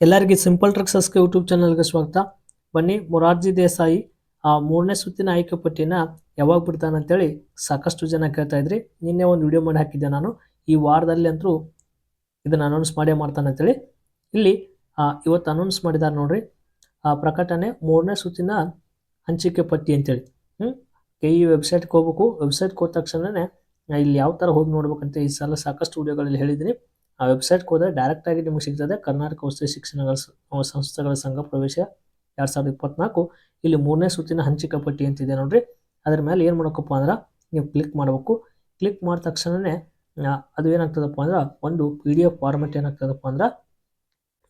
ಎಲ್ಲರಿಗೆ simple ಟ್ರಕ್ಸಸ್ಗೆ YouTube ಚಾನಲ್ಗೆ ಸ್ವಾಗತ. ಬನ್ನಿ, ಮೊರಾರ್ಜಿ ದೇಸಾಯಿ, ಆ ಮೂರನೇ ಸುತ್ತಿನ ಆಯ್ಕೆ ಪಟ್ಟಿನ ಯಾವಾಗ ಬಿಡ್ತಾನೆ ಅಂತೇಳಿ ಸಾಕಷ್ಟು ಜನ ಕೇಳ್ತಾ ಇದ್ರಿ. ನಿನ್ನೆ ಒಂದು ವಿಡಿಯೋ ಮಾಡಿ ಹಾಕಿದ್ದೆ ನಾನು. ಈ ವಾರದಲ್ಲಿ ಅಂತೂ ಇದನ್ನು ಅನೌನ್ಸ್ ಮಾಡೇ ಮಾಡ್ತಾನೆ ಅಂತೇಳಿ. ಇಲ್ಲಿ ಇವತ್ತು ಅನೌನ್ಸ್ ಮಾಡಿದ್ದಾರೆ ನೋಡ್ರಿ. ಆ, ಪ್ರಕಟಣೆ ಮೂರನೇ ಸುತ್ತಿನ ಹಂಚಿಕೆ ಪಟ್ಟಿ ಅಂತೇಳಿ. ಹ್ಞೂ ಈ ವೆಬ್ಸೈಟ್ಗೆ ಹೋಗ್ಬೇಕು. ವೆಬ್ಸೈಟ್ಗೆ ಹೋದ ತಕ್ಷಣವೇ ಇಲ್ಲಿ ಯಾವ ಥರ ಹೋಗಿ ನೋಡ್ಬೇಕಂತ ಈ ಸಲ ಸಾಕಷ್ಟು ವಿಡಿಯೋಗಳಲ್ಲಿ ಹೇಳಿದ್ದೀನಿ. ಆ ವೆಬ್ಸೈಟ್ಗೆ ಹೋದರೆ ಡೈರೆಕ್ಟ್ ಆಗಿ ನಿಮಗೆ ಸಿಗ್ತದೆ. ಕರ್ನಾಟಕ ವಸತಿ ಶಿಕ್ಷಣಗಳ ಸಂಸ್ಥೆಗಳ ಸಂಘ ಪ್ರವೇಶ ಎರಡು ಸಾವಿರದ ಇಪ್ಪತ್ನಾಲ್ಕು. ಇಲ್ಲಿ ಮೂರನೇ ಸುತ್ತಿನ ಹಂಚಿಕೆ ಪಟ್ಟಿ ಅಂತಿದೆ ನೋಡ್ರಿ. ಅದ್ರ ಮೇಲೆ ಏನು ಮಾಡೋಕಪ್ಪ ಅಂದ್ರೆ ನೀವು ಕ್ಲಿಕ್ ಮಾಡಬೇಕು. ಕ್ಲಿಕ್ ಮಾಡಿದ ತಕ್ಷಣವೇ ಅದು ಏನಾಗ್ತದಪ್ಪ ಅಂದ್ರೆ ಒಂದು ಪಿ ಡಿ ಎಫ್ ಫಾರ್ಮೆಟ್ ಏನಾಗ್ತದಪ್ಪ ಅಂದ್ರೆ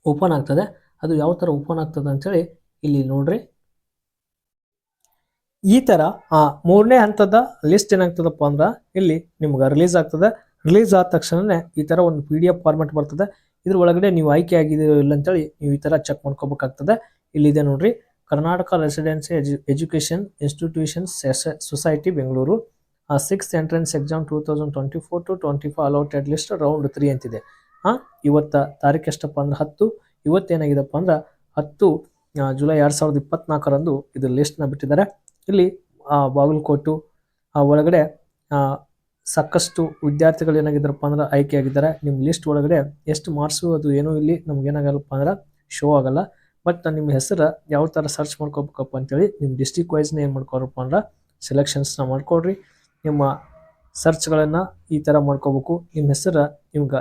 ಓಪನ್ ಆಗ್ತದೆ. ಅದು ಯಾವ ಥರ ಓಪನ್ ಆಗ್ತದೆ ಅಂತೇಳಿ ಇಲ್ಲಿ ನೋಡ್ರಿ. ಈ ಥರ ಆ, ಮೂರನೇ ಹಂತದ ಲಿಸ್ಟ್ ಏನಾಗ್ತದಪ್ಪ ಅಂದ್ರೆ ಇಲ್ಲಿ ನಿಮ್ಗೆ ರಿಲೀಸ್ ಆಗ್ತದೆ. ರಿಲೀಸ್ ಆದ ತಕ್ಷಣವೇ ಈ ಥರ ಒಂದು ಪಿ ಡಿ ಎಫ್ ಫಾರ್ಮೆಟ್ ಬರ್ತದೆ. ಇದ್ರ ಒಳಗಡೆ ನೀವು ಆಯ್ಕೆ ಆಗಿದ್ದೀರೋ ಇಲ್ಲ ಅಂತೇಳಿ ನೀವು ಈ ಥರ ಚೆಕ್ ಮಾಡ್ಕೋಬೇಕಾಗ್ತದೆ. ಇಲ್ಲಿದೆ ನೋಡ್ರಿ. Karnataka residency edu education institution society Bengaluru six entrance exam two thousand twenty four to twenty four allotted list round three ಅಂತಿದೆ. ಹಾಂ ಇವತ್ತ ತಾರೀಕು ಎಷ್ಟಪ್ಪ ಅಂದ್ರೆ ಹತ್ತು. ಇವತ್ತೇನಾಗಿದೆಪ್ಪ ಅಂದ್ರೆ ಹತ್ತು ಜುಲೈ ಎರಡು ಸಾವಿರದ ಇಪ್ಪತ್ನಾಲ್ಕರಂದು ಇದು ಲಿಸ್ಟ್ನ ಬಿಟ್ಟಿದ್ದಾರೆ. ಇಲ್ಲಿ ಬಾಗಲಕೋಟು ಒಳಗಡೆ ಸಾಕಷ್ಟು ವಿದ್ಯಾರ್ಥಿಗಳು ಏನಾಗಿದ್ದಾರಪ್ಪ ಅಂದ್ರೆ ಆಯ್ಕೆ ಆಗಿದ್ದಾರೆ. ನಿಮ್ಮ ಲಿಸ್ಟ್ ಒಳಗಡೆ ಎಷ್ಟು ಮಾರ್ಕ್ಸು ಅದು ಏನೂ ಇಲ್ಲಿ ನಮ್ಗೆ ಏನಾಗಲ್ಲಪ್ಪ ಅಂದ್ರೆ ಶೋ ಆಗಲ್ಲ. ಬಟ್ ನಿಮ್ಮ ಹೆಸರು ಯಾವ ಥರ ಸರ್ಚ್ ಮಾಡ್ಕೋಬೇಕಪ್ಪ ಅಂತೇಳಿ ನಿಮ್ಮ ಡಿಸ್ಟಿಕ್ ವೈಸ್ನ ಏನು ಮಾಡ್ಕೋರಪ್ಪ ಅಂದ್ರೆ ಸೆಲೆಕ್ಷನ್ಸ್ನ ಮಾಡ್ಕೊಡ್ರಿ. ನಿಮ್ಮ ಸರ್ಚ್ಗಳನ್ನು ಈ ಥರ ಮಾಡ್ಕೋಬೇಕು. ನಿಮ್ಮ ಹೆಸರು ನಿಮ್ಗೆ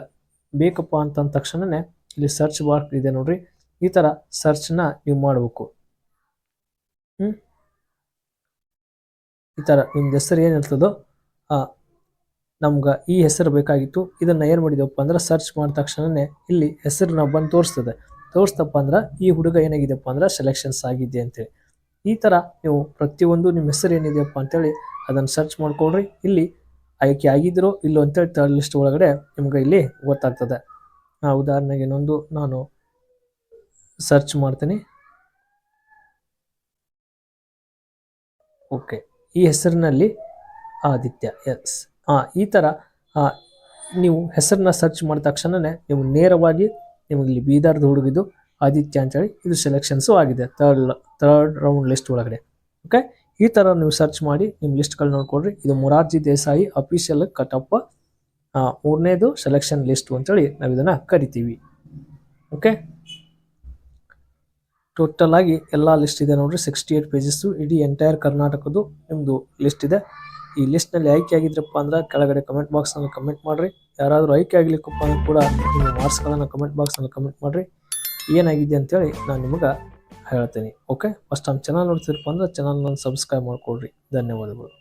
ಬೇಕಪ್ಪ ಅಂತಂದ ತಕ್ಷಣನೇ ಇಲ್ಲಿ ಸರ್ಚ್ ಬಾರ್ ಇದೆ ನೋಡ್ರಿ. ಈ ಥರ ಸರ್ಚ್ನ ನೀವು ಮಾಡಬೇಕು. ಈ ಥರ ನಿಮ್ದು ಹೆಸರು ಏನಿರ್ತದೋ ನಮ್ಗೆ ಈ ಹೆಸರು ಬೇಕಾಗಿತ್ತು. ಇದನ್ನು ಏನು ಮಾಡಿದೆವಪ್ಪ ಅಂದ್ರೆ ಸರ್ಚ್ ಮಾಡಿದ ತಕ್ಷಣವೇ ಇಲ್ಲಿ ಹೆಸರನ್ನ ಬಂದು ತೋರಿಸ್ತದೆ. ತೋರಿಸ್ತಪ್ಪ ಅಂದ್ರೆ ಈ ಹುಡುಗ ಏನಾಗಿದೆಯಪ್ಪ ಅಂದ್ರೆ ಸೆಲೆಕ್ಷನ್ಸ್ ಆಗಿದೆ ಅಂತೇಳಿ. ಈ ಥರ ನೀವು ಪ್ರತಿಯೊಂದು ನಿಮ್ಮ ಹೆಸರು ಏನಿದೆಯಪ್ಪ ಅಂತೇಳಿ ಅದನ್ನು ಸರ್ಚ್ ಮಾಡ್ಕೊಳ್ರಿ. ಇಲ್ಲಿ ಆಯ್ಕೆ ಆಗಿದ್ರೋ ಇಲ್ಲೋ ಅಂತೇಳಿ ಥರ್ಡ್ ಲಿಸ್ಟ್ ಒಳಗಡೆ ನಿಮ್ಗೆ ಇಲ್ಲಿ ಗೊತ್ತಾಗ್ತದೆ. ಆ, ಉದಾಹರಣೆಗೆ ಇನ್ನೊಂದು ನಾನು ಸರ್ಚ್ ಮಾಡ್ತೀನಿ. ಓಕೆ ಈ ಹೆಸರಿನಲ್ಲಿ ಆದಿತ್ಯ. ಎಸ್ ಈ ಥರ ನೀವು ಹೆಸರನ್ನ ಸರ್ಚ್ ಮಾಡಿದ ತಕ್ಷಣವೇ ನೀವು ನೇರವಾಗಿ ನಿಮಗೆ ಇಲ್ಲಿ ಬೀದರ್ದು ಹುಡುಗಿದು ಆದಿತ್ಯ ಅಂತೇಳಿ ಇದು ಸೆಲೆಕ್ಷನ್ಸು ಆಗಿದೆ. ತರ್ಡ್ ಥರ್ಡ್ ರೌಂಡ್ ಲಿಸ್ಟ್ ಒಳಗಡೆ. ಓಕೆ ಈ ಥರ ನೀವು ಸರ್ಚ್ ಮಾಡಿ ನಿಮ್ಮ ಲಿಸ್ಟ್ಗಳು ನೋಡ್ಕೊಳ್ರಿ. ಇದು ಮೊರಾರ್ಜಿ ದೇಸಾಯಿ ಅಫಿಷಿಯಲ್ ಕಟಪ್ಪ ಮೂರನೇದು ಸೆಲೆಕ್ಷನ್ ಲಿಸ್ಟು ಅಂತೇಳಿ ನಾವು ಇದನ್ನು ಕರಿತೀವಿ. ಓಕೆ ಟೋಟಲ್ ಆಗಿ ಎಲ್ಲ ಲಿಸ್ಟ್ ಇದೆ ನೋಡ್ರಿ. ಸಿಕ್ಸ್ಟಿ ಏಟ್ ಪೇಜಸ್ಸು ಇಡೀ ಎಂಟೈರ್ ಕರ್ನಾಟಕದ್ದು ನಿಮ್ಮದು ಲಿಸ್ಟ್ ಇದೆ. ಈ ಲಿಸ್ಟ್ನಲ್ಲಿ ಆಯ್ಕೆ ಆಗಿದ್ರಪ್ಪ ಅಂದ್ರೆ ಕೆಳಗಡೆ ಕಮೆಂಟ್ ಬಾಕ್ಸ್ನಲ್ಲಿ ಕಮೆಂಟ್ ಮಾಡಿರಿ. ಯಾರಾದರೂ ಆಯ್ಕೆ ಆಗಲಿಕ್ಕಪ್ಪ ಅಂದ್ರೆ ಕೂಡ ನಿಮ್ಮ ಮಾರ್ಕ್ಸ್ಗಳನ್ನು ಕಮೆಂಟ್ ಬಾಕ್ಸ್ನಲ್ಲಿ ಕಮೆಂಟ್ ಮಾಡಿರಿ. ಏನಾಗಿದೆ ಅಂತೇಳಿ ನಾನು ನಿಮಗೆ ಹೇಳ್ತೀನಿ. ಓಕೆ ಫಸ್ಟ್ ನಮ್ಮ ಚಾನಲ್ ನೋಡ್ತಿರಪ್ಪ ಅಂದ್ರೆ ಚಾನಲ್ನ ಸಬ್ಸ್ಕ್ರೈಬ್ ಮಾಡಿಕೊಡ್ರಿ ಧನ್ಯವಾದಗಳು.